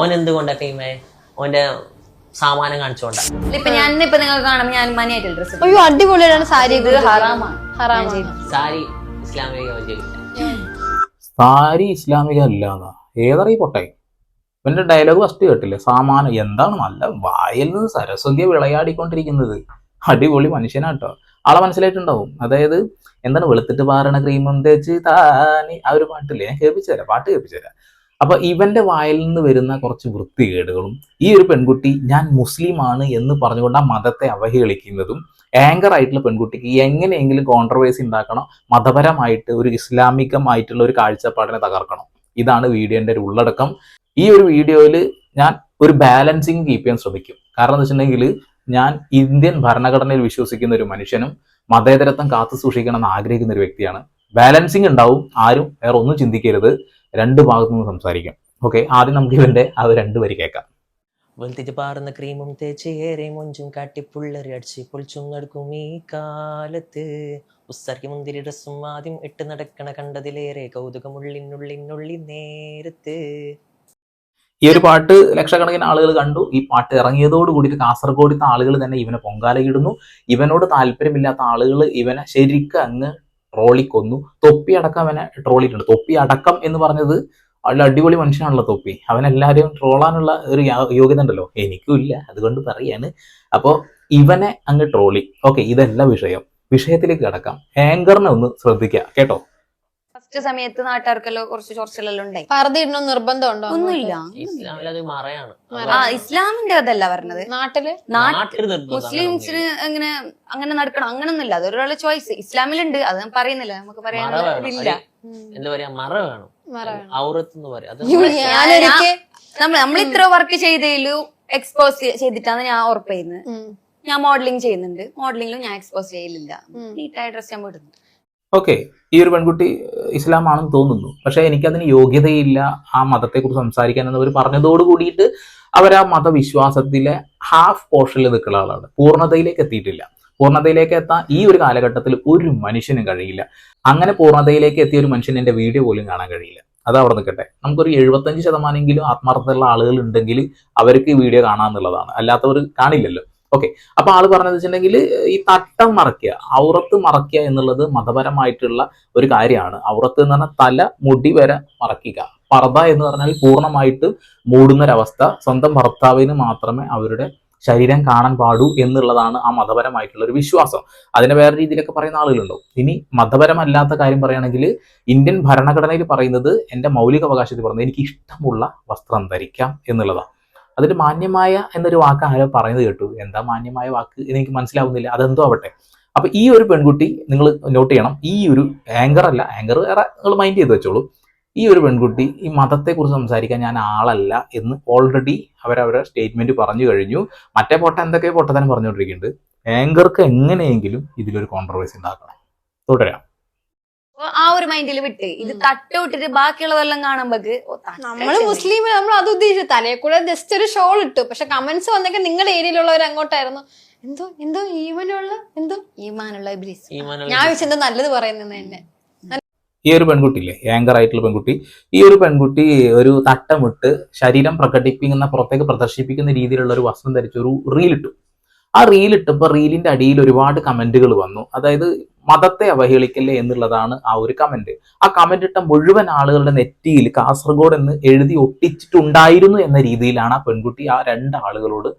ഓൻ എന്തുകൊണ്ടാ ഫെയിമേ ഓന്റെ സാമാനം കാണിച്ചോണ്ട? ഇപ്പൊ ഞാൻ ഇപ്പൊ നിങ്ങൾ കാണുമ്പോൾ ഞാൻ മനിയായിട്ട് ഡ്രസ് അയ്യോ അടിപൊളിയാണ് സാരി ഇത് ഹറാമാണ്. ഹറാമാണ്. സാരി ഇസ്ലാമിക യോജിക്കില്ല സാരി ഇസ്ലാമിക അല്ല എന്നാ ഏതറി പൊട്ടെ? ഇവന്റെ ഡയലോഗ് ഫസ്റ്റ് കേട്ടില്ലേ? സാമാനം എന്താണ് നല്ല വായിൽ നിന്ന് സരസ്വതിയെ വിളയാടിക്കൊണ്ടിരിക്കുന്നത്. അടിപൊളി മനുഷ്യനാട്ടോ. ആളെ മനസ്സിലായിട്ടുണ്ടാവും. അതായത് എന്താണ് വെളുത്തിട്ട് പാറണ ക്രീമും തേച്ച് താനി ആ ഒരു പാട്ടില്ലേ? ഞാൻ കേൾപ്പിച്ചു തരാം. പാട്ട് കേൾപ്പിച്ചു തരാം. അപ്പൊ ഇവന്റെ വായിൽ നിന്ന് വരുന്ന കുറച്ച് വൃത്തികേടുകളും ഈ ഒരു പെൺകുട്ടി ഞാൻ മുസ്ലിമാണ് എന്ന് പറഞ്ഞുകൊണ്ട് ആ മതത്തെ അവഹേളിക്കുന്നതും ആങ്കർ ആയിട്ടുള്ള പെൺകുട്ടിക്ക് എങ്ങനെയെങ്കിലും കോൺട്രവേഴ്സി ഉണ്ടാക്കണം മതപരമായിട്ട് ഒരു ഇസ്ലാമികമായിട്ടുള്ള ഒരു കാഴ്ചപ്പാടിനെ തകർക്കണം. ഇതാണ് വീഡിയോന്റെ ഒരു ഉള്ളടക്കം. ഈ ഒരു വീഡിയോയിൽ ഞാൻ ഒരു ബാലൻസിങ് കീപ്പ് ചെയ്യാൻ ശ്രമിക്കും. കാരണം എന്ന് വെച്ചിട്ടുണ്ടെങ്കിൽ ഞാൻ ഇന്ത്യൻ ഭരണഘടനയിൽ വിശ്വസിക്കുന്ന ഒരു മനുഷ്യനും മതേതരത്വം കാത്തു സൂക്ഷിക്കണം എന്ന് ആഗ്രഹിക്കുന്ന ഒരു വ്യക്തിയാണ്. ബാലൻസിങ് ഉണ്ടാവും ആരും വേറെ ഒന്നും ചിന്തിക്കരുത്. രണ്ട് ഭാഗത്തു നിന്ന് സംസാരിക്കും. ഓക്കെ ആദ്യം നമുക്ക് ഇവന്റെ ആ രണ്ട് വരി കേൾക്കാം. വെളുത്തിട്ട് പാറുന്ന ക്രീമും തേച്ച് ഏറെ മൊഞ്ചും കാട്ടി പുള്ളറി അടിച്ച് പൊളിച്ചും നടക്കും ഈ കാലത്ത്. ഉസ്സർക്കി മുന്തിരി ഡ്രസ്സും ആദ്യം ഇട്ട് നടക്കണ കണ്ടതിലേറെ കൗതുകമുള്ളിനുള്ളിനുള്ളി നേരത്ത്. ഈ ഒരു പാട്ട് ലക്ഷക്കണക്കിന് ആളുകൾ കണ്ടു. ഈ പാട്ട് ഇറങ്ങിയതോട് കൂടിയിട്ട് കാസർഗോഡിത്തെ ആളുകൾ തന്നെ ഇവനെ പൊങ്കാലയിടുന്നു. ഇവനോട് താല്പര്യമില്ലാത്ത ആളുകൾ ഇവനെ ശരിക്കും അങ്ങ് ട്രോളിക്കൊന്നു തൊപ്പി അടക്കം അവനെ ട്രോളിയിട്ടുണ്ട്. തൊപ്പി അടക്കം എന്ന് പറഞ്ഞത് അവളുടെ അടിപൊളി മനുഷ്യനാണല്ലോ തൊപ്പി. അവനെല്ലാവരെയും ട്രോളാനുള്ള ഒരു യോഗ്യത ഉണ്ടല്ലോ. എനിക്കും ഇല്ല. അതുകൊണ്ട് പറയാണ്. അപ്പോൾ ഇവനെ അങ്ങ് ട്രോളി. ഓക്കെ ഇതല്ല വിഷയം. വിഷയത്തിലേക്ക് കിടക്കാം. ആങ്കറിനെ ഒന്ന് ശ്രദ്ധിക്കുക കേട്ടോ? ഫസ്റ്റ് സമയത്ത് നാട്ടുകാർക്കെല്ലാം കുറച്ച് ചൊറച്ചിലെല്ലാം ഉണ്ടായി. ഇടണം നിർബന്ധമുണ്ടോ? ഒന്നുമില്ല. ഇസ്ലാമിൽ അത് മറയാണ് ആ ഇസ്ലാമിന്റെ അതല്ല പറഞ്ഞത്. നാട്ടിൽ? നാട്ടിൽ മുസ്ലിംസിന് അങ്ങനെ അങ്ങനെ നടക്കണം? അങ്ങനൊന്നുമില്ല. അതൊരാളെ ചോയ്സ് ഇസ്ലാമിലുണ്ട്. അത് ഞാൻ പറയുന്നില്ല. നമുക്ക് പറയാനില്ല എന്താ പറയാ? മറ വേണം. ഔറത്ത് എന്ന് പറയാം. നമ്മൾ നമ്മൾ ഇത്ര വർക്ക് ചെയ്തു എക്സ്പോസ് ചെയ്തിട്ടാണ് ഞാൻ ഉറപ്പ് ചെയ്യുന്നത്. ഞാൻ മോഡലിംഗ് ചെയ്യുന്നുണ്ട്. മോഡലിംഗിലും ഞാൻ എക്സ്പോസ് ചെയ്യലില്ല. നീറ്റായ ഡ്രസ് ഞാൻ വിടുന്നു ഓക്കെ ഈ ഒരു പെൺകുട്ടി ഇസ്ലാം ആണെന്ന് തോന്നുന്നു. പക്ഷെ എനിക്കതിന് യോഗ്യതയില്ല ആ മതത്തെക്കുറിച്ച് സംസാരിക്കാൻ എന്നവർ പറഞ്ഞതോട് കൂടിയിട്ട് അവർ ആ മതവിശ്വാസത്തിലെ ഹാഫ് പോർഷനിൽ നിൽക്കുന്ന ആളാണ്. പൂർണതയിലേക്ക് എത്തിയിട്ടില്ല. പൂർണതയിലേക്ക് എത്താൻ ഈ ഒരു കാലഘട്ടത്തിൽ ഒരു മനുഷ്യനും കഴിയില്ല. അങ്ങനെ പൂർണതയിലേക്ക് എത്തിയ ഒരു മനുഷ്യൻ എന്റെ വീഡിയോ പോലും കാണാൻ കഴിയില്ല. അത് അവിടെ നിൽക്കട്ടെ. നമുക്കൊരു എഴുപത്തഞ്ച് ശതമാനമെങ്കിലും ആത്മാർത്ഥതയുള്ള ആളുകൾ ഉണ്ടെങ്കിൽ അവർക്ക് ഈ വീഡിയോ കാണാമെന്നുള്ളതാണ് അല്ലാത്തവർ കാണില്ലല്ലോ. ഓക്കെ അപ്പൊ ആൾ പറഞ്ഞത് വെച്ചിട്ടുണ്ടെങ്കിൽ ഈ തട്ടം മറയ്ക്കുക ഔറത്ത് മറയ്ക്കുക എന്നുള്ളത് മതപരമായിട്ടുള്ള ഒരു കാര്യമാണ്. ഔറത്ത് എന്ന് പറഞ്ഞാൽ തല മുടി വരെ മറയ്ക്കുക. പർദ എന്ന് പറഞ്ഞാൽ പൂർണമായിട്ട് മൂടുന്നൊരവസ്ഥ സ്വന്തം ഭർത്താവിന് മാത്രമേ അവരുടെ ശരീരം കാണാൻ പാടൂ എന്നുള്ളതാണ് ആ മതപരമായിട്ടുള്ള ഒരു വിശ്വാസം. അതിനെ വേറെ രീതിയിലൊക്കെ പറയുന്ന ആളുകളുണ്ടോ? ഇനി മതപരമല്ലാത്ത കാര്യം പറയുകയാണെങ്കിൽ ഇന്ത്യൻ ഭരണഘടനയിൽ പറയുന്നത് എന്റെ മൗലിക അവകാശത്തിൽ പറയുന്നത് എനിക്ക് ഇഷ്ടമുള്ള വസ്ത്രം ധരിക്കാം എന്നുള്ളതാണ്. അതിൽ മാന്യമായ എന്നൊരു വാക്ക് ആരോ പറയുന്നത് കേട്ടു. എന്താ മാന്യമായ വാക്ക്? എനിക്ക് മനസ്സിലാവുന്നില്ല. അതെന്തോ ആവട്ടെ. അപ്പൊ ഈ ഒരു പെൺകുട്ടി നിങ്ങൾ നോട്ട് ചെയ്യണം. ഈ ഒരു ആങ്കർ അല്ല ആങ്കർ വേറെ നിങ്ങൾ മൈൻഡ് ചെയ്ത് വെച്ചോളൂ. ഈ ഒരു പെൺകുട്ടി ഈ മതത്തെ കുറിച്ച് സംസാരിക്കാൻ ഞാൻ ആളല്ല എന്ന് ഓൾറെഡി അവരവരുടെ സ്റ്റേറ്റ്മെന്റ് പറഞ്ഞു കഴിഞ്ഞു. മറ്റേ പൊട്ട എന്തൊക്കെ പൊട്ടത്തന്നെ പറഞ്ഞുകൊണ്ടിരിക്കുന്നുണ്ട്. ആങ്കർക്ക് എങ്ങനെയെങ്കിലും ഇതിലൊരു കോൺട്രവേഴ്സി ഉണ്ടാക്കണം. തുടരാം. ആ ഒരു മൈൻഡിൽ വിട്ട് ഇത് തട്ട് വിട്ടിട്ട് ബാക്കിയുള്ളതെല്ലാം കാണുമ്പോക്ക് തട്ട് നമ്മൾ മുസ്ലിം നമ്മൾ അത് ഉദ്ദേശിച്ചു. തലയെ കൂടെ ജസ്റ്റ് ഒരു ഷോൾ ഇട്ടു. പക്ഷെ കമന്റ്സ് വന്നൊക്കെ നിങ്ങളുടെ ഏരിയയിലുള്ളവർ അങ്ങോട്ടായിരുന്നു. എന്തോ എന്തോ ഈമനുള്ള എന്തോ? ഈമാനുള്ള ഞാൻ വെച്ചെന്തോ നല്ലത് പറയുന്നത് തന്നെ. ഈ ഒരു പെൺകുട്ടി പെൺകുട്ടിയില്ലേ ആങ്കർ ആയിട്ടുള്ള പെൺകുട്ടി ഈ ഒരു പെൺകുട്ടി ഒരു തട്ടമിട്ട് ശരീരം പ്രകടിപ്പിക്കുന്ന പുറത്തേക്ക് പ്രദർശിപ്പിക്കുന്ന രീതിയിലുള്ള ഒരു വസ്ത്രം ധരിച്ച ഒരു റീൽ ഇട്ടു. ആ റീൽ ഇട്ടപ്പോൾ റീലിന്റെ അടിയിൽ ഒരുപാട് കമന്റുകൾ വന്നു. അതായത് മതത്തെ അവഹേളിക്കല്ലേ എന്നുള്ളതാണ് ആ ഒരു കമന്റ് ആ കമന്റ് ഇട്ട മുഴുവൻ ആളുകളുടെ നെറ്റിയിൽ കാസർഗോഡ് എന്ന് എഴുതി ഒട്ടിച്ചിട്ടുണ്ടായിരുന്നു എന്ന രീതിയിലാണ് ആ പെൺകുട്ടി ആ രണ്ട് ആളുകളോട്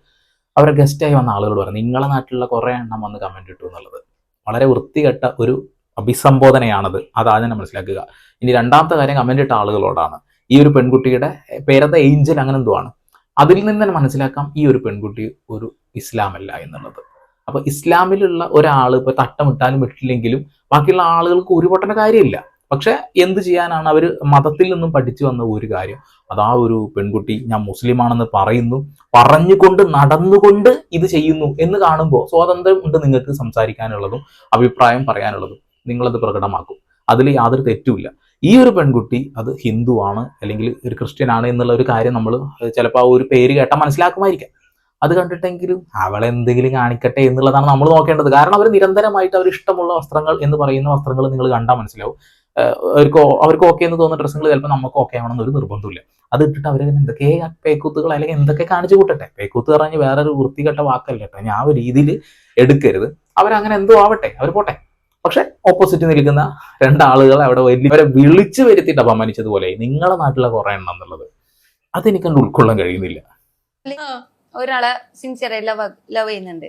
അവരെ ഗസ്റ്റായി വന്ന ആളുകളോട് പറഞ്ഞു നിങ്ങളെ നാട്ടിലുള്ള കുറെ എണ്ണം വന്ന് കമന്റ് ഇട്ടു എന്നുള്ളത്. വളരെ വൃത്തികെട്ട ഒരു അഭിസംബോധനയാണത്. അത് ആദ്യം തന്നെ മനസ്സിലാക്കുക. ഇനി രണ്ടാമത്തെ കാര്യം കമന്റ് ഇട്ട ആളുകളോടാണ്. ഈ ഒരു പെൺകുട്ടിയുടെ പേരത്തെ ഏഞ്ചൽ അങ്ങനെ എന്തോ ആണ് അതിൽ നിന്ന് തന്നെ മനസ്സിലാക്കാം ഈ ഒരു പെൺകുട്ടി ഒരു ഇസ്ലാമല്ല എന്നുള്ളത്. അപ്പൊ ഇസ്ലാമിലുള്ള ഒരാൾ ഇപ്പൊ തട്ടമിട്ടാലും വിട്ടില്ലെങ്കിലും ബാക്കിയുള്ള ആളുകൾക്ക് ഒരു പൊട്ടന കാര്യമില്ല. പക്ഷെ എന്ത് ചെയ്യാനാണ് അവർ മതത്തിൽ നിന്നും പഠിച്ചു വന്ന ഒരു കാര്യം. അതാ ഒരു പെൺകുട്ടി ഞാൻ മുസ്ലിമാണെന്ന് പറയുന്നു പറഞ്ഞുകൊണ്ട് നടന്നുകൊണ്ട് ഇത് ചെയ്യുന്നു എന്ന് കാണുമ്പോൾ സ്വാതന്ത്ര്യം ഉണ്ട് നിങ്ങൾക്ക് സംസാരിക്കാനുള്ളതും അഭിപ്രായം പറയാനുള്ളതും. നിങ്ങളത് പ്രകടമാക്കും. അതിൽ യാതൊരു തെറ്റുമില്ല. ഈ ഒരു പെൺകുട്ടി അത് ഹിന്ദുവാണ് അല്ലെങ്കിൽ ഒരു ക്രിസ്ത്യൻ ആണ് എന്നുള്ള ഒരു കാര്യം നമ്മൾ ചിലപ്പോൾ ആ ഒരു പേര് കേട്ടാൽ മനസ്സിലാക്കുമായിരിക്കാം. അത് കണ്ടിട്ടെങ്കിലും അവളെ എന്തെങ്കിലും കാണിക്കട്ടെ എന്നുള്ളതാണ് നമ്മൾ നോക്കേണ്ടത്. കാരണം അവർ നിരന്തരമായിട്ട് അവർ ഇഷ്ടമുള്ള വസ്ത്രങ്ങൾ എന്ന് പറയുന്ന വസ്ത്രങ്ങൾ നിങ്ങൾ കണ്ടാൽ മനസ്സിലാവും. അവർക്ക് അവർക്ക് ഓക്കെ എന്ന് തോന്നുന്ന ഡ്രസ്സുകൾ ചിലപ്പോൾ നമുക്ക് ഓക്കെ ആവണമെന്ന് ഒരു നിർബന്ധമില്ല അത് ഇട്ടിട്ട് അവർ എന്തൊക്കെ പേക്കൂത്തുകൾ അല്ലെങ്കിൽ എന്തൊക്കെ കാണിച്ചു കൂട്ടട്ടെ? പേക്കൂത്ത് പറഞ്ഞ് വേറൊരു വൃത്തികെട്ട വാക്കല്ല. കേട്ടോ ഞാൻ ആ ഒരു രീതിയിൽ എടുക്കരുത്. അവരങ്ങനെ എന്തോ ആവട്ടെ അവർ പോട്ടെ. പക്ഷെ ഓപ്പോസിറ്റ് നിൽക്കുന്ന രണ്ടാളുകൾ അവിടെ വലിയ അവരെ വിളിച്ചു വരുത്തിയിട്ട് അപമാനിച്ചതുപോലെ നിങ്ങളുടെ നാട്ടിലെ കുറേ എണ്ണം എന്നുള്ളത് അതെനിക്ക് ഉൾക്കൊള്ളാൻ കഴിയുന്നില്ല. ഒരാളെ സിൻസിയർ ലവ് ലവ് ചെയ്യുന്നുണ്ട്.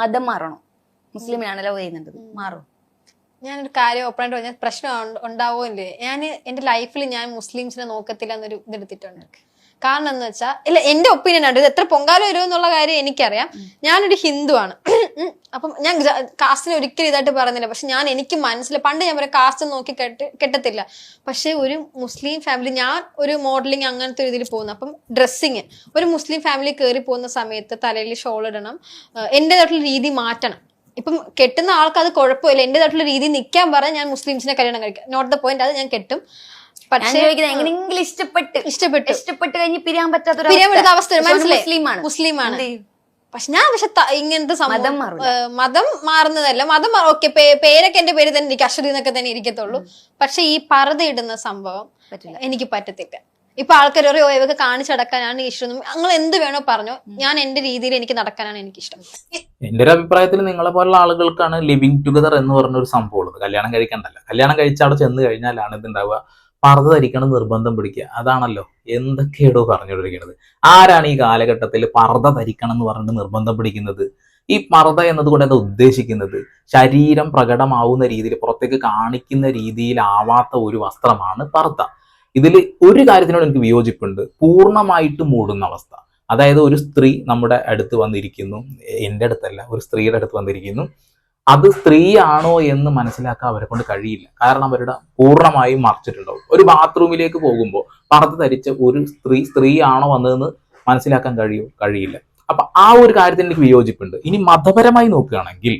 മതം മാറണം. മുസ്ലിമിനാണ് ലവ് ചെയ്യുന്നുണ്ട് മാറും. ഞാനൊരു കാര്യം ഓപ്പൺ ആയിട്ട് പറഞ്ഞാൽ പ്രശ്നം ഉണ്ടാവുമല്ലേ ഉണ്ടാവോ ഇല്ലേ? ഞാൻ എന്റെ ലൈഫിൽ ഞാൻ മുസ്ലിംസിനെ നോക്കത്തില്ല എന്നൊരു ഇതെടുത്തിട്ടുണ്ട് കാരണം എന്ന് വെച്ചാൽ ഇല്ല എന്റെ ഒപ്പീനിയൻ ആണ് ഇത് എത്ര പൊങ്കാല വരും എന്നുള്ള കാര്യം എനിക്കറിയാം. ഞാനൊരു ഹിന്ദു ആണ്. അപ്പം ഞാൻ കാസ്റ്റിനെ ഒരിക്കലും ഇതായിട്ട് പറയുന്നില്ല. പക്ഷെ ഞാൻ എനിക്ക് മനസ്സിൽ പണ്ട് ഞാൻ പറയാം കാസ്റ്റ് നോക്കി കെട്ട് കെട്ടത്തില്ല. പക്ഷെ ഒരു മുസ്ലിം ഫാമിലി ഞാൻ ഒരു മോഡലിംഗ് അങ്ങനത്തെ ഒരു ഇതിൽ പോകുന്നു. അപ്പം ഡ്രസ്സിങ് ഒരു മുസ്ലിം ഫാമിലി കയറി പോകുന്ന സമയത്ത് തലയിൽ ഷോൾ ഇടണം. എന്റെ എന്റേതായിട്ടുള്ള രീതി മാറ്റണം. ഇപ്പം കെട്ടുന്ന ആൾക്ക് അത് കുഴപ്പമില്ല. എന്റേതായിട്ടുള്ള രീതി നിൽക്കാൻ പറഞ്ഞാൽ ഞാൻ മുസ്ലിംസിനെ കല്യാണം കഴിക്കാം. നോട്ട് ദ പോയിന്റ് അത് ഞാൻ കെട്ടും. പക്ഷേ എങ്ങനെയെങ്കിലും ഇഷ്ടപ്പെട്ട് ഇഷ്ടപ്പെട്ടു. ഇഷ്ടപ്പെട്ട് കഴിഞ്ഞ് പിരിയാൻ പറ്റാത്ത പിരിയാൻ പറ്റാത്ത അവസ്ഥ. മനസ്സിലായി. മുസ്ലിമാണ്. മുസ്ലിമാണ്. പക്ഷെ ഞാൻ പക്ഷെ ഇങ്ങനത്തെ മതം. മതം മാറുന്നതല്ല. മതം ഓക്കെ പേരൊക്കെ എന്റെ പേര് തന്നെ ഇരിക്കും. അശ്വതി എന്നൊക്കെ തന്നെ ഇരിക്കത്തുള്ളൂ. പക്ഷെ ഈ പർദ്ദ ഇടുന്ന സംഭവം പറ്റില്ല. എനിക്ക് പറ്റത്തില്ല. ഇപ്പൊ ആൾക്കാർ ഓരോ ഇവയൊക്കെ കാണിച്ചടക്കാനാണ് ഇഷ്ടം. നിങ്ങൾ എന്ത് വേണോ പറഞ്ഞോ. ഞാൻ എന്റെ രീതിയിൽ എനിക്ക് നടക്കാനാണ് എനിക്ക് ഇഷ്ടം എന്റെ ഒരു അഭിപ്രായത്തിൽ നിങ്ങളെ പോലുള്ള ആളുകൾക്കാണ് ലിവിങ് ടുഗദർ എന്ന് പറഞ്ഞ ഒരു സംഭവം ഉള്ളത്. കല്യാണം കഴിക്കണ്ടല്ല. കല്യാണം കഴിച്ച അവിടെ ചെന്ന് കഴിഞ്ഞാലാണ് ഇതുണ്ടാവുക പർദ്ദ ധരിക്കണം നിർബന്ധം പിടിക്കുക. അതാണല്ലോ എന്തൊക്കെയാടോ പറഞ്ഞുകൊണ്ടിരിക്കുന്നത്. ആരാണ് ഈ കാലഘട്ടത്തിൽ പർദ്ദ ധരിക്കണം എന്ന് പറഞ്ഞിട്ട് നിർബന്ധം പിടിക്കുന്നത്? ഈ പർദ്ദ എന്നതുകൊണ്ട് എന്താ ഉദ്ദേശിക്കുന്നത്. ശരീരം പ്രകടമാവുന്ന രീതിയിൽ പുറത്തേക്ക് കാണിക്കുന്ന രീതിയിലാവാത്ത ഒരു വസ്ത്രമാണ് പർദ്ദ. ഇതിൽ ഒരു കാര്യത്തിനോട് എനിക്ക് വിയോജിപ്പുണ്ട്. പൂർണമായിട്ട് മൂടുന്ന അവസ്ഥ. അതായത് ഒരു സ്ത്രീ നമ്മുടെ അടുത്ത് വന്നിരിക്കുന്നു. എന്റെ അടുത്തല്ല ഒരു സ്ത്രീയുടെ അടുത്ത് വന്നിരിക്കുന്നു. അത് സ്ത്രീയാണോ എന്ന് മനസ്സിലാക്കാൻ അവരെ കൊണ്ട് കഴിയില്ല. കാരണം അവരുടെ പൂർണമായും മറച്ചിട്ടുണ്ടാവും. ഒരു ബാത്റൂമിലേക്ക് പോകുമ്പോൾ പറത്ത് ധരിച്ച ഒരു സ്ത്രീ സ്ത്രീയാണോ വന്നതെന്ന് മനസ്സിലാക്കാൻ കഴിയോ കഴിയില്ല. അപ്പൊ ആ ഒരു കാര്യത്തിന് എനിക്ക് വിയോജിപ്പുണ്ട്. ഇനി മതപരമായി നോക്കുകയാണെങ്കിൽ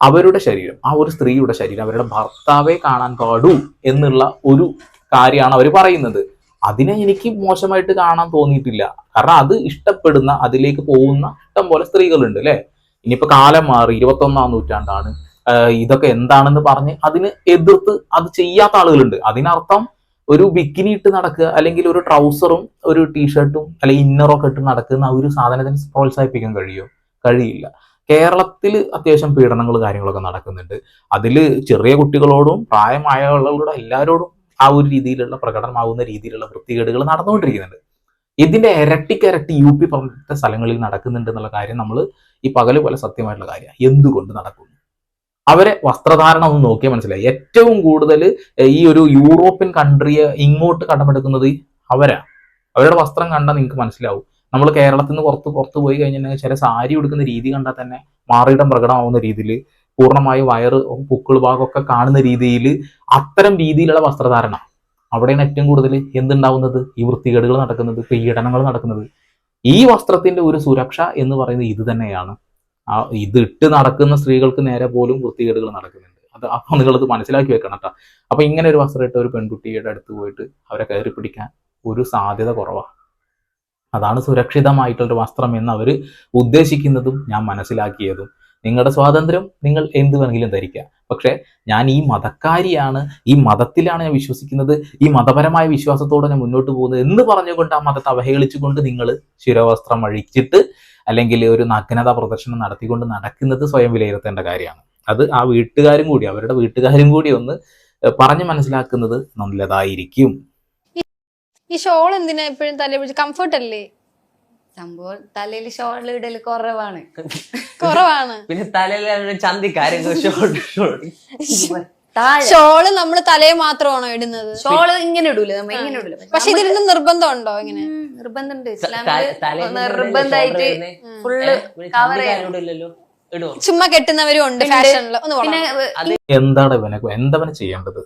അവരുടെ ശരീരം ആ ഒരു സ്ത്രീയുടെ ശരീരം അവരുടെ ഭർത്താവെ കാണാൻ പാടൂ എന്നുള്ള ഒരു കാര്യമാണ് അവർ പറയുന്നത്. അതിനെ എനിക്ക് മോശമായിട്ട് കാണാൻ തോന്നിയിട്ടില്ല. കാരണം അത് ഇഷ്ടപ്പെടുന്ന അതിലേക്ക് പോകുന്ന ഇഷ്ടം പോലെ സ്ത്രീകളുണ്ട് അല്ലെ? ഇനിയിപ്പോ കാലം മാറി ഇരുപത്തൊന്നാം നൂറ്റാണ്ടാണ്. ഇതൊക്കെ എന്താണെന്ന് പറഞ്ഞ് അതിന് എതിർത്ത് അത് ചെയ്യാത്ത ആളുകളുണ്ട്. അതിനർത്ഥം ഒരു ബിക്കിനി ഇട്ട് നടക്കുക അല്ലെങ്കിൽ ഒരു ട്രൗസറും ഒരു ടീഷർട്ടും അല്ലെങ്കിൽ ഇന്നറോ ഇട്ട് നടക്കുന്ന ഒരു സാധനത്തിന് പ്രോത്സാഹിപ്പിക്കാൻ കഴിയോ? കഴിയില്ല. കേരളത്തിൽ അത്യാവശ്യം പീഡനങ്ങൾ കാര്യങ്ങളൊക്കെ നടക്കുന്നുണ്ട്. അതിൽ ചെറിയ കുട്ടികളോടും പ്രായമായവരോടും എല്ലാവരോടും ആ ഒരു രീതിയിലുള്ള പ്രകടനമാകുന്ന രീതിയിലുള്ള വൃത്തികേടുകൾ നടന്നുകൊണ്ടിരിക്കുന്നുണ്ട്. ഇതിന്റെ ഇരട്ടിക്കിരട്ടി യു പി പറഞ്ഞ സ്ഥലങ്ങളിൽ നടക്കുന്നുണ്ട് എന്നുള്ള കാര്യം നമ്മൾ ഈ പകൽ പോലെ സത്യമായിട്ടുള്ള കാര്യമാണ്. എന്തുകൊണ്ട് നടക്കുന്നു? അവരെ വസ്ത്രധാരണം ഒന്ന് നോക്കിയാൽ മനസ്സിലായി. ഏറ്റവും കൂടുതൽ ഈ ഒരു യൂറോപ്യൻ കൺട്രിയെ ഇങ്ങോട്ട് കടമെടുക്കുന്നത് അവരാ അവരുടെ വസ്ത്രം കണ്ടാൽ നിങ്ങൾക്ക് മനസ്സിലാവും. നമ്മൾ കേരളത്തിൽ നിന്ന് പുറത്ത് പുറത്ത് പോയി കഴിഞ്ഞിട്ടുണ്ടെങ്കിൽ ചില സാരി ഉടുക്കുന്ന രീതി കണ്ടാൽ തന്നെ മാറിയിടം പ്രകടമാവുന്ന രീതിയിൽ പൂർണമായും വയറ് പുക്കിൾ ഭാഗമൊക്കെ കാണുന്ന രീതിയിൽ അത്തരം രീതിയിലുള്ള വസ്ത്രധാരണ അവിടെയാണ് ഏറ്റവും കൂടുതൽ എന്തുണ്ടാവുന്നത്? ഈ വൃത്തികേടുകൾ നടക്കുന്നത് പീഡനങ്ങൾ നടക്കുന്നത്. ഈ വസ്ത്രത്തിന്റെ ഒരു സുരക്ഷ എന്ന് പറയുന്നത് ഇത് തന്നെയാണ്. ആ ഇത് ഇട്ട് നടക്കുന്ന സ്ത്രീകൾക്ക് നേരെ പോലും വൃത്തികേടുകൾ നടക്കുന്നുണ്ട്. അത് അപ്പൊ നിങ്ങളത് മനസ്സിലാക്കി വെക്കണം കേട്ടോ. അപ്പൊ ഇങ്ങനെ ഒരു വസ്ത്രം ഇട്ട ഒരു പെൺകുട്ടിയുടെ അടുത്ത് പോയിട്ട് അവരെ കയറി പിടിക്കാൻ ഒരു സാധ്യത കുറവാണ് അതാണ് സുരക്ഷിതമായിട്ടുള്ള വസ്ത്രം എന്ന് അവർ ഉദ്ദേശിക്കുന്നതും ഞാൻ മനസ്സിലാക്കിയതും. നിങ്ങളുടെ സ്വാതന്ത്ര്യം നിങ്ങൾ എന്ത് വേണമെങ്കിലും ധരിക്കുക. പക്ഷേ ഞാൻ ഈ മതക്കാരിയാണ് ഈ മതത്തിലാണ് ഞാൻ വിശ്വസിക്കുന്നത് ഈ മതപരമായ വിശ്വാസത്തോടെ ഞാൻ മുന്നോട്ട് പോകുന്നത് എന്ന് പറഞ്ഞുകൊണ്ട് ആ മതത്തെ അവഹേളിച്ചുകൊണ്ട് നിങ്ങൾ ശിരവസ്ത്രം അഴിച്ചിട്ട് അല്ലെങ്കിൽ ഒരു നഗ്നത പ്രദർശനം നടത്തിക്കൊണ്ട് നടക്കുന്നത് സ്വയം വിലയിരുത്തേണ്ട കാര്യമാണ്. അത് ആ വീട്ടുകാരും കൂടി അവരുടെ വീട്ടുകാരും കൂടി ഒന്ന് പറഞ്ഞു മനസ്സിലാക്കുന്നത് നല്ലതായിരിക്കും. ഈ ഷോൾ എന്തിനാ എപ്പോഴും തലേ പിടിച്ച്? കംഫർട്ട് അല്ലേ? സംഭവം തലയിൽ ഷോൾ ഇടൽ കുറവാണ്. കുറവാണ്. പിന്നെ തലയിൽ ചന്തി കാര്യം ഷോൾ നമ്മൾ തലയെ മാത്രമാണോ ഇടുന്നത്? ഷോൾ ഇങ്ങനെ ഇടൂല നമ്മ ഇങ്ങനെ ഇടൂല. പക്ഷെ ഇതിന് നിർബന്ധമുണ്ടോ ഇങ്ങനെ? ഉം, നിർബന്ധമുണ്ട്. ഇസ്ലാമിൽ നിർബന്ധമായിട്ട് ഫുള്ള് കവർ ഇടുവോ ചുമ്മാ കെട്ടുന്നവരും ഉണ്ട് ഫാഷനിൽ എന്താണ് ഇവനെ എന്തവനെ ചെയ്യേണ്ടത്?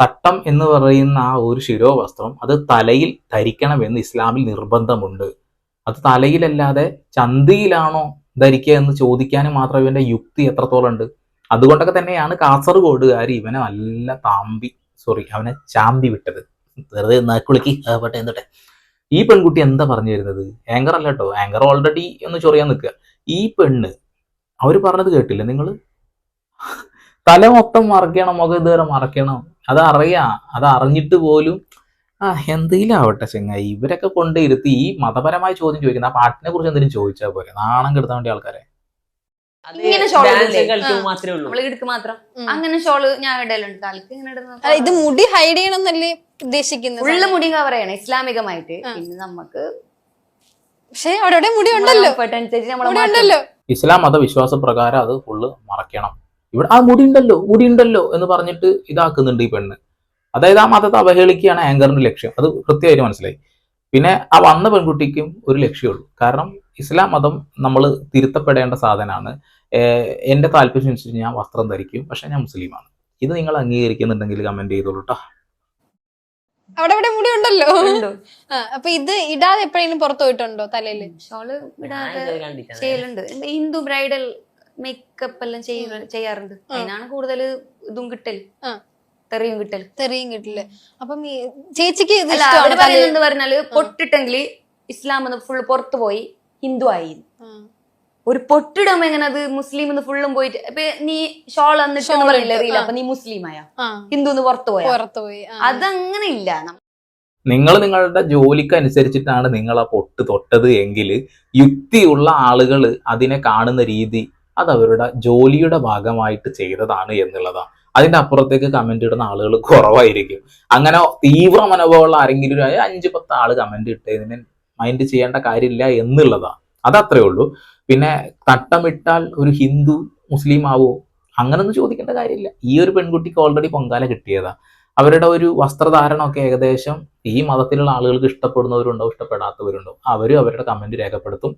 തട്ടം എന്ന് പറയുന്ന ആ ഒരു ശിരോവസ്ത്രം അത് തലയിൽ ധരിക്കണമെന്ന് ഇസ്ലാമിൽ നിർബന്ധമുണ്ട്. അത് തലയിലല്ലാതെ ചന്തിയിലാണോ ധരിക്കുക എന്ന് ചോദിക്കാനും മാത്രം ഇവന്റെ യുക്തി എത്രത്തോളം ഉണ്ട്. അതുകൊണ്ടൊക്കെ തന്നെയാണ് കാസർഗോഡുകാർ ഇവനെ നല്ല താമ്പി സോറി അവനെ ചാമ്പി വിട്ടത്. വെറുതെ നാക്കുളിക്ക് ആവട്ടെ എന്തോട്ടെ. ഈ പെൺകുട്ടി എന്താ പറഞ്ഞു വരുന്നത് ആങ്കർ അല്ല കേട്ടോ ആങ്കർ ഓൾറെഡി ഒന്ന് ചൊറിയാൻ നിൽക്കുക. ഈ പെണ്ണ് അവർ പറഞ്ഞത് കേട്ടില്ല നിങ്ങൾ തല മൊത്തം മറക്കണം മുഖം ഇതുവരെ മറക്കണം അത് അറിയാം അത് അറിഞ്ഞിട്ട് പോലും ആ എന്തെങ്കിലും ആവട്ടെ ചെങ്ങായി. ഇവരൊക്കെ കൊണ്ട് ഇരുത്തി ഈ മതപരമായ ചോദ്യം ചോദിക്കുന്ന ആ പാട്ടിനെ കുറിച്ച് എന്തെങ്കിലും ചോദിച്ചാൽ പോരെ. നാണം കെടുത്താൻ വേണ്ടി ആൾക്കാരെ. ഇങ്ങനെ മാത്രം. അങ്ങനെ ഷോൾ ഞാൻ ഇടലുണ്ട്. ഇങ്ങനെ അല്ല, ഇത് മുടി ഹൈഡ് ചെയ്യണമെന്നല്ലേ ഉദ്ദേശിക്കുന്നത്? ഫുള്ള് മുടി കവർ ചെയ്യണം ഇസ്ലാമികമായിട്ട്. പിന്നെ നമുക്ക് പക്ഷെ അവിടെ മുടി ഉണ്ടല്ലോ. ഉണ്ടല്ലോ. ഇസ്ലാം മതവിശ്വാസ പ്രകാരം അത് ഫുള്ള് മറക്കണം. ഇവിടെ ആ മുടി ഉണ്ടല്ലോ മുടി ഉണ്ടല്ലോ എന്ന് പറഞ്ഞിട്ട് ഇതാക്കുന്നുണ്ട് ഈ പെണ്ണ്. അതായത് ആ മതത്തെ അവഹേളിക്കുകയാണ് ആങ്കറിന്റെ ലക്ഷ്യം. അത് കൃത്യമായിട്ട് മനസ്സിലായി. പിന്നെ ആ വന്ന പെൺകുട്ടിക്കും ഒരു ലക്ഷ്യമുള്ളൂ കാരണം ഇസ്ലാം മതം നമ്മൾ തിരുത്തപ്പെടേണ്ട സാധനമാണ്. എന്റെ എന്റെ താല്പര്യം അനുസരിച്ച് ഞാൻ വസ്ത്രം ധരിക്കും പക്ഷെ ഞാൻ മുസ്ലിമാണ്. ഇത് നിങ്ങൾ അംഗീകരിക്കുന്നുണ്ടെങ്കിൽ കമന്റ് ചെയ്തോളൂ അവിടെ ഇവിടെ മുടി ഉണ്ടല്ലോ. അപ്പൊ ഇത് ഇടാതെ എപ്പോഴെങ്കിലും പുറത്തു പോയിട്ടുണ്ടോ തലയിൽ? ഷോൾ ഇടാതെ. ചെയ്യലുണ്ട്. ഹിന്ദു ബ്രൈഡൽ മേക്കപ്പ് എല്ലാം ചെയ്യാറുണ്ട്. അതിനാണ് കൂടുതൽ ഇതും കിട്ടൽ. ആ. തെറിയും കിട്ടൽ. തെറിയും കിട്ടില്ല അപ്പം ഈ ചേച്ചിക്ക് ഇത് ഇഷ്ടമാണ് പറയുന്നത് പറഞ്ഞാൽ പൊട്ടിട്ടെങ്കിൽ ഇസ്ലാം എന്ന് ഫുള്ള് പുറത്തു പോയി ഹിന്ദു ആയി ആ. ഒരു പൊട്ടിടുമ്പോ എങ്ങനെ അത് മുസ്ലിം എന്ന് ഫുള്ളും പോയിട്ട് ഇപ്പൊ നീ ഷോൾ എന്നിട്ട് Shawl പറഞ്ഞില്ലേ ഇട്ട്, റീൽ ആ. അപ്പൊ നീ മുസ്ലിം ആയ ആ. ഹിന്ദു എന്ന് പുറത്തു പോയ? പുറത്തു പോയി ആ. അതങ്ങനെ ഇല്ല. നമ്മ- നിങ്ങൾ നിങ്ങളുടെ ജോലിക്ക് അനുസരിച്ചിട്ടാണ് നിങ്ങൾ ആ പൊട്ട് തൊട്ടത് എങ്കിൽ യുക്തിയുള്ള ആളുകൾ അതിനെ കാണുന്ന രീതി അത് അവരുടെ ജോലിയുടെ ഭാഗമായിട്ട് ചെയ്തതാണ് എന്നുള്ളതാണ് അതിന്റെ അപ്പുറത്തേക്ക് കമന്റ് ഇടുന്ന ആളുകൾ കുറവായിരിക്കും. അങ്ങനെ തീവ്ര മനോഭാവമുള്ള ആരെങ്കിലും ഒരു അഞ്ച് പത്ത് ആൾ കമന്റ് ഇട്ടതിന് മൈൻഡ് ചെയ്യേണ്ട കാര്യമില്ല എന്നുള്ളതാണ് അതത്രേ ഉള്ളൂ. പിന്നെ തട്ടമിട്ടാൽ ഒരു ഹിന്ദു മുസ്ലിം ആവോ? അങ്ങനൊന്നും ചോദിക്കേണ്ട കാര്യമില്ല. ഈ ഒരു പെൺകുട്ടിക്ക് ഓൾറെഡി പൊങ്കാല കിട്ടിയതാ. അവരുടെ ഒരു വസ്ത്രധാരണമൊക്കെ ഏകദേശം ഈ മതത്തിലുള്ള ആളുകൾക്ക് ഇഷ്ടപ്പെടുന്നവരുണ്ടോ ഇഷ്ടപ്പെടാത്തവരുണ്ടോ അവരും അവരുടെ കമന്റ് രേഖപ്പെടുത്തും.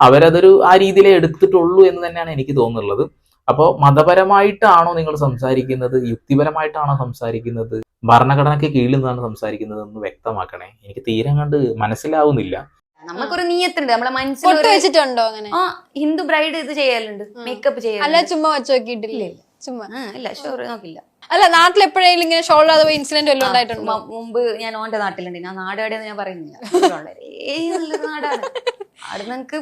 അവരതൊരു ആ രീതിയിലേ എടുത്തിട്ടുള്ളൂ എന്ന് തന്നെയാണ് എനിക്ക് തോന്നുന്നത്. അപ്പോൾ മതപരമായിട്ടാണോ നിങ്ങൾ സംസാരിക്കുന്നത്? യുക്തിപരമായിട്ടാണോ സംസാരിക്കുന്നത്? ഭരണഘടനയ്ക്ക് കീഴിൽ നിന്നാണ് സംസാരിക്കുന്നത് എന്ന് വ്യക്തമാക്കണേ. എനിക്ക് തീരെ കണ്ട് മനസ്സിലാവുന്നില്ല. നമുക്കൊരു നീയത്തുണ്ട്. നമ്മളെ മനസ്സിൽ വെച്ചിട്ടുണ്ടോ അങ്ങനെ? ആ ഹിന്ദു ബ്രൈഡ് ഇത് ചെയ്യലുണ്ട്. മേക്കപ്പ് മേക്കപ്പ് അല്ല ചുമ്മാ വെച്ച് നോക്കിയിട്ടില്ലേ? ഇല്ല, ചുമ്മാ. ഇല്ല ഷുവർ നോക്കില്ല അല്ല നാട്ടിൽ എപ്പോഴെങ്കിലും ഇങ്ങനെ ഷോൾ ഇല്ലാതെ ഇൻസിഡന്റ് വല്ലതും ഉണ്ടായിട്ടുണ്ട്? ഉണ്ടായിട്ടുണ്ടോ മുമ്പ് ഞാൻ ഓന്റെ നാട്ടിലുണ്ട്. ഞാൻ നാട് എവിടെയെന്ന് ഞാൻ പറയുന്നില്ല. വളരെ നല്ല നാടാണ്. അവിടെ നിങ്ങക്ക്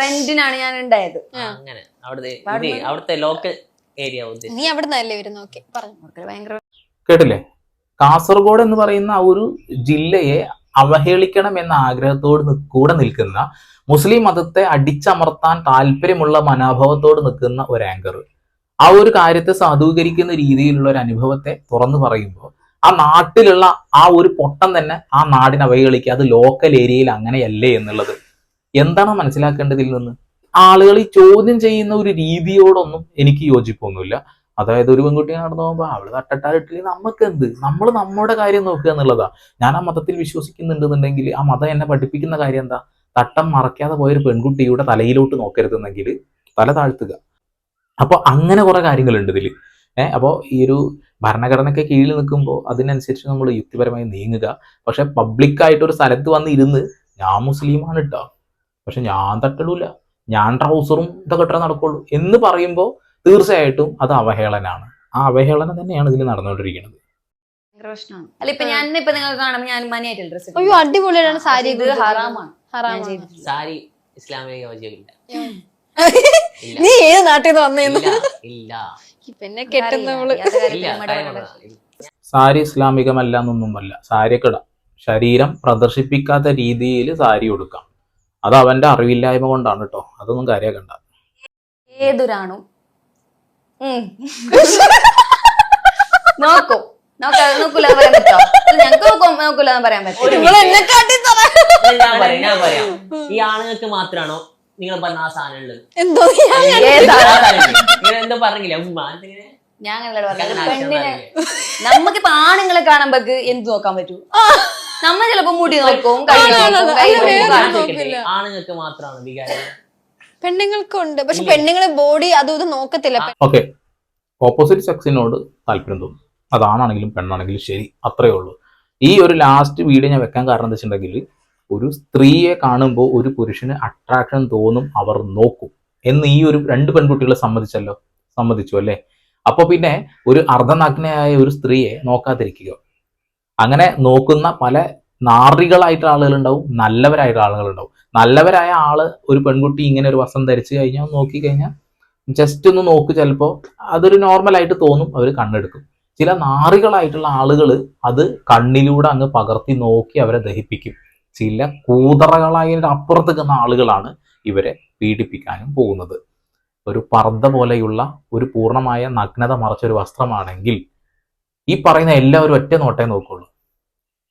റെന്റിനാണ് ഞാൻ ഉണ്ടായത്. അങ്ങനെ. അവിടുത്തെ ലോക്കൽ ഏരിയ നീ അവിടെ നിന്നല്ലേ വരുന്നു? ഓക്കെ പറഞ്ഞു. കേട്ടില്ലേ? കാസർഗോഡ് എന്ന് പറയുന്ന ആ ഒരു ജില്ലയെ അവഹേളിക്കണം എന്ന ആഗ്രഹത്തോട് കൂടെ നിൽക്കുന്ന മുസ്ലിം മതത്തെ അടിച്ചമർത്താൻ താല്പര്യമുള്ള മനോഭാവത്തോട് നിൽക്കുന്ന ഒരു ആങ്കർ ആ ഒരു കാര്യത്തെ സാധൂകരിക്കുന്ന രീതിയിലുള്ള ഒരു അനുഭവത്തെ തുറന്നു പറയുമ്പോൾ ആ നാട്ടിലുള്ള ആ ഒരു പൊട്ടം തന്നെ ആ നാടിനെ അവഹേളിക്കുക. അത് ലോക്കൽ ഏരിയയിൽ അങ്ങനെയല്ലേ എന്നുള്ളത്. എന്താണ് മനസ്സിലാക്കേണ്ടത് ഇതിൽ നിന്ന്? ആളുകൾ ഈ ചോദ്യം ചെയ്യുന്ന ഒരു രീതിയോടൊന്നും എനിക്ക് യോജിപ്പൊന്നുമില്ല. അതായത് ഒരു പെൺകുട്ടി നടന്നു പോകുമ്പോൾ അവൾ തട്ടട്ടാലിട്ടില്ല? നമുക്ക് എന്ത് നമ്മൾ നമ്മുടെ കാര്യം നോക്കുക എന്നുള്ളതാ. ഞാൻ ആ മതത്തിൽ വിശ്വസിക്കുന്നുണ്ടെന്നുണ്ടെങ്കിൽ ആ മതം എന്നെ പഠിപ്പിക്കുന്ന കാര്യം എന്താ? തട്ടം മറക്കാതെ പോയൊരു പെൺകുട്ടിയുടെ തലയിലോട്ട് നോക്കരുതെന്നെങ്കിൽ തല താഴ്ത്തുക. അപ്പോൾ അങ്ങനെ കുറെ കാര്യങ്ങളുണ്ട് ഇതിൽ ഏഹ് അപ്പോൾ ഈ ഒരു ഭരണഘടനയ്ക്ക് കീഴിൽ നിൽക്കുമ്പോൾ അതിനനുസരിച്ച് നമ്മൾ യുക്തിപരമായി നീങ്ങുക. പക്ഷെ പബ്ലിക്കായിട്ട് ഒരു സ്ഥലത്ത് വന്ന് ഇരുന്ന് ഞാൻ മുസ്ലിമാണ് കേട്ടോ പക്ഷെ ഞാൻ തട്ടിടൂല ഞാൻ ട്രൗസറും ഇതൊക്കെ ഇട്ടാൽ നടക്കുള്ളൂ എന്ന് പറയുമ്പോൾ തീർച്ചയായിട്ടും അത് അവഹേളനാണ്. ആ അവഹേളനം തന്നെയാണ് ഇതിൽ നടന്നുകൊണ്ടിരിക്കുന്നത്. അല്ല ഇപ്പൊ ഞാൻ ഇപ്പൊ നിങ്ങൾ കാണുമ്പോൾ ഞാൻ മനിയായിട്ട് ഡ്രസ് അയ്യോ അടിപൊളിയാണ് സാരി ഇത് ഹറാമാണ്. ഹറാമാണ്. സാരി ഇസ്ലാമിക നീ ഏത് നാട്ടിൽ നിന്ന് വന്നേന്ന് ഇല്ല ഇല്ല. പിന്നെ കെട്ടുന്ന നമ്മൾ. സാരി ഇസ്ലാമികമല്ല എന്നൊന്നുമല്ല സാരിയൊക്കെ ഇടാം. ശരീരം പ്രദർശിപ്പിക്കാത്ത രീതിയിൽ സാരി ഉടുക്കാം. അത് അവന്റെ അറിവില്ലായ്മ കൊണ്ടാണ് കേട്ടോ. അതൊന്നും കാര്യമാക്കണ്ട ഏതൊരാണും നോക്കൂ. നോക്കും നോക്കാ നോക്കൂല പറയാൻ പറ്റോ? ഞങ്ങൾക്ക് നോക്കും നോക്കൂല എന്ന് പറയാൻ പറ്റും? ഈ ആണുങ്ങൾക്ക് മാത്രാണോ നിങ്ങൾ പറഞ്ഞ ആ സാധനം? ഉള്ളത് എന്തോ? എന്തോ പറഞ്ഞില്ല? ഉമ്മ അതിങ്ങനെ? ഞാൻ അങ്ങനെയല്ല പറഞ്ഞത്. പെണ്ണിനെ നമുക്കിപ്പോ ആണുങ്ങളെ കാണുമ്പോ എന്ത് നോക്കാൻ പറ്റൂ? നമ്മൾ ചിലപ്പോ മുടി നോക്കും. ആണുങ്ങൾക്ക് മാത്രമാണ് വികാരം? പെണ്ണുങ്ങൾക്കുണ്ട്. പക്ഷെ. പെണ്ണുങ്ങളെ ബോഡി അതും ഇത് നോക്കത്തില്ല. ഓക്കെ. ഓപ്പോസിറ്റ് സെക്സിനോട് താല്പര്യം തോന്നും. അതാണാണെങ്കിലും പെണ്ണാണെങ്കിലും ശരി അത്രേ ഉള്ളൂ. ഈ ഒരു ലാസ്റ്റ് വീഡിയോ ഞാൻ വെക്കാൻ കാരണം എന്താ വെച്ചിട്ടുണ്ടെങ്കിൽ ഒരു സ്ത്രീയെ കാണുമ്പോൾ ഒരു പുരുഷന് അട്രാക്ഷൻ തോന്നും അവർ നോക്കും. എന്ന് ഈ ഒരു രണ്ട് പെൺകുട്ടികളെ സമ്മതിച്ചല്ലോ? സമ്മതിച്ചു അല്ലേ? അപ്പൊ പിന്നെ ഒരു അർദ്ധനഗ്നയായ ഒരു സ്ത്രീയെ നോക്കാതിരിക്കുക. അങ്ങനെ നോക്കുന്ന പല നാറികളായിട്ട് ആളുകളുണ്ടാവും നല്ലവരായിട്ട് ആളുകളുണ്ടാവും. നല്ലവരായ ആൾ ഒരു പെൺകുട്ടി ഇങ്ങനെ ഒരു വസ്ത്രം ധരിച്ചു കഴിഞ്ഞാൽ നോക്കി കഴിഞ്ഞാൽ ജസ്റ്റ് ഒന്ന് നോക്ക് ചിലപ്പോൾ അതൊരു നോർമലായിട്ട് തോന്നും അവർ കണ്ണെടുക്കും. ചില നാറികളായിട്ടുള്ള ആളുകൾ അത് കണ്ണിലൂടെ അങ്ങ് പകർത്തി നോക്കി അവരെ ദഹിപ്പിക്കും. ചില കൂതറകളായ അപ്പുറത്ത് നിൽക്കുന്ന ആളുകളാണ് ഇവരെ പീഡിപ്പിക്കാനും പോകുന്നത്. ഒരു പർദ്ദ പോലെയുള്ള ഒരു പൂർണമായ നഗ്നത മറച്ചൊരു വസ്ത്രമാണെങ്കിൽ ഈ പറയുന്ന എല്ലാവരും ഒറ്റ നോട്ടേ നോക്കുള്ളൂ.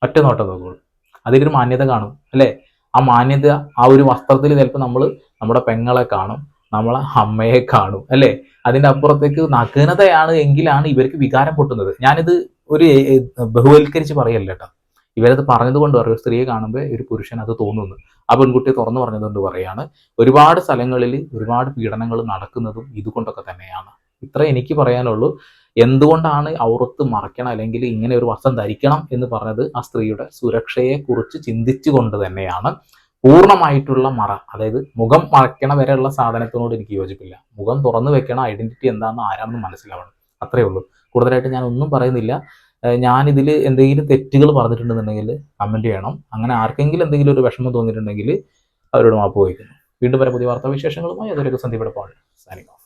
ഒറ്റ നോട്ടം നോക്കുള്ളൂ. അതിലൊരു മാന്യത കാണും അല്ലേ? ആ മാന്യത ആ ഒരു വസ്ത്രത്തിൽ ചിലപ്പോൾ നമ്മൾ നമ്മുടെ പെങ്ങളെ കാണും നമ്മളെ അമ്മയെ കാണും അല്ലേ? അതിന്റെ അപ്പുറത്തേക്ക് നഗ്നതയാണ് എങ്കിലാണ് ഇവർക്ക് വികാരം പൊട്ടുന്നത്. ഞാനിത് ഒരു ബഹുവൽക്കരിച്ച് പറയല്ല കേട്ടോ. ഇവരത് പറഞ്ഞതുകൊണ്ട് പറയും ഒരു സ്ത്രീയെ കാണുമ്പോൾ ഒരു പുരുഷൻ അത് തോന്നുന്നു. ആ പെൺകുട്ടിയെ തുറന്നു പറഞ്ഞതുകൊണ്ട് പറയാണ് ഒരുപാട് സ്ഥലങ്ങളിൽ ഒരുപാട് പീഡനങ്ങൾ നടക്കുന്നതും ഇതുകൊണ്ടൊക്കെ തന്നെയാണ്. ഇത്ര എനിക്ക് പറയാനുള്ളൂ. എന്തുകൊണ്ടാണ് ഔറത്ത് മറയ്ക്കണം അല്ലെങ്കിൽ ഇങ്ങനെ ഒരു വസ്ത്രം ധരിക്കണം എന്ന് പറഞ്ഞത് ആ സ്ത്രീയുടെ സുരക്ഷയെ കുറിച്ച് ചിന്തിച്ചുകൊണ്ട് തന്നെയാണ്. പൂർണമായിട്ടുള്ള മറ അതായത് മുഖം മറയ്ക്കണ വരെയുള്ള സാധനത്തിനോട് എനിക്ക് യോജിപ്പില്ല. മുഖം തുറന്നു വെക്കണം ഐഡന്റിറ്റി എന്താണെന്ന് ആരാണെന്ന് മനസ്സിലാവണം. അത്രേ ഉള്ളൂ. കൂടുതലായിട്ട് ഞാൻ ഒന്നും പറയുന്നില്ല. ഇതിൽ എന്തെങ്കിലും തെറ്റുകൾ പറഞ്ഞിട്ടുണ്ടെന്നുണ്ടെങ്കിൽ കമന്റ് ചെയ്യണം. അങ്ങനെ ആർക്കെങ്കിലും എന്തെങ്കിലും ഒരു വിഷമം തോന്നിയിട്ടുണ്ടെങ്കിൽ അവരോട് മാപ്പ് വഹിക്കുന്നു വീണ്ടും വരെ പുതിയ വാർത്താ വിശേഷങ്ങളുമായി അതൊരു സന്ദീപ് പാൾ സാനിങ് ഓഫ്